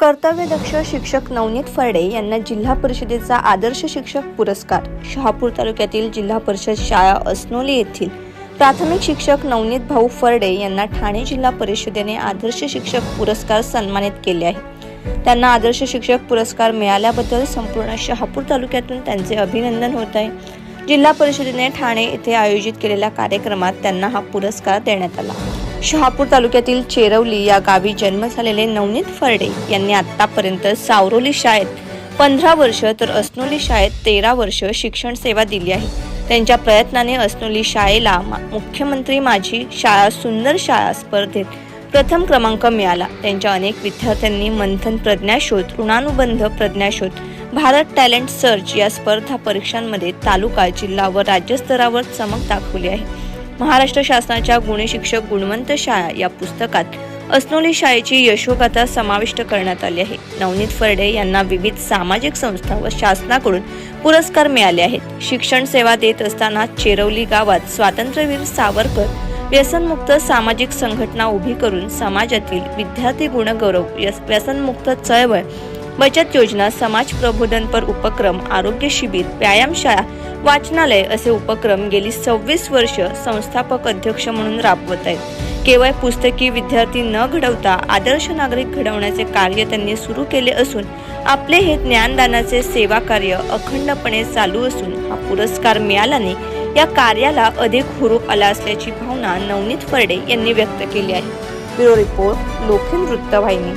कर्तव्यदक्ष शिक्षक नवनीत फरडे यांना जिल्हा परिषदेचा आदर्श शिक्षक पुरस्कार. शहापूर तालुक्यातील जिल्हा परिषद शाळा असनोली येथील प्राथमिक शिक्षक नवनीत भाऊ फरडे यांना ठाणे जिल्हा परिषदेने आदर्श शिक्षक पुरस्कार सन्मानित केले आहे. त्यांना आदर्श शिक्षक पुरस्कार मिळाल्याबद्दल संपूर्ण शहापूर तालुक्यातून त्यांचे अभिनंदन होत आहे. जिल्हा परिषदेने ठाणे येथे आयोजित केलेल्या कार्यक्रमात त्यांना हा पुरस्कार देण्यात आला. शहापूर तालुक्यातील चेरवली या गावी जन्म झालेले नवनीत फरडे यांनी आतापर्यंत सावरोली शाळेत पंधरा वर्ष तर अस्नोली शाळेत तेरा वर्ष शिक्षण सेवा दिली आहे. त्यांच्या प्रयत्नाने अस्नोली शाळेला मा- मुख्यमंत्री माझी शाळा सुंदर शाळा स्पर्धेत प्रथम क्रमांक मिळाला. त्यांच्या अनेक विद्यार्थ्यांनी मंथन प्रज्ञाशोध ऋणानुबंध प्रज्ञाशोध भारत टॅलेंट सर्च या स्पर्धा परीक्षांमध्ये तालुका जिल्हा व राज्यस्तरावर चमक दाखवली आहे. महाराष्ट्र शासनाच्या गुणी शिक्षक गुणवंत शाळा या पुस्तकात अस्नोली शाळेची यशोगाथा समाविष्ट करण्यात आली आहे. नवनीत फरडे यांना विविध सामाजिक संस्था व शासनाकडून पुरस्कार मिळाले आहेत. शिक्षण सेवा देत असताना चेरवली गावात स्वातंत्र्यवीर सावरकर व्यसनमुक्त सामाजिक संघटना उभी करून समाजातील विद्यार्थी गुणगौरव व्यसनमुक्त चळवळ बचत योजना समाज प्रबोधनपर उपक्रम आरोग्य शिबिर व्यायामशाळा वाचनालय असे उपक्रम गेली सव्वीस वर्ष संस्थापक अध्यक्ष म्हणून राबवत आहेत. केवळ पुस्तकी विद्यार्थी न घडवता आदर्श नागरिक घडवण्याचे कार्य त्यांनी सुरू केले असून आपले हे ज्ञानदानाचे सेवा कार्य अखंडपणे चालू असून हा पुरस्कार मिळाल्याने या कार्याला अधिक हुरूप आला असल्याची भावना नवनीत फरडे यांनी व्यक्त केली आहे. ब्युरो रिपोर्ट लोखंड वृत्तवाहिनी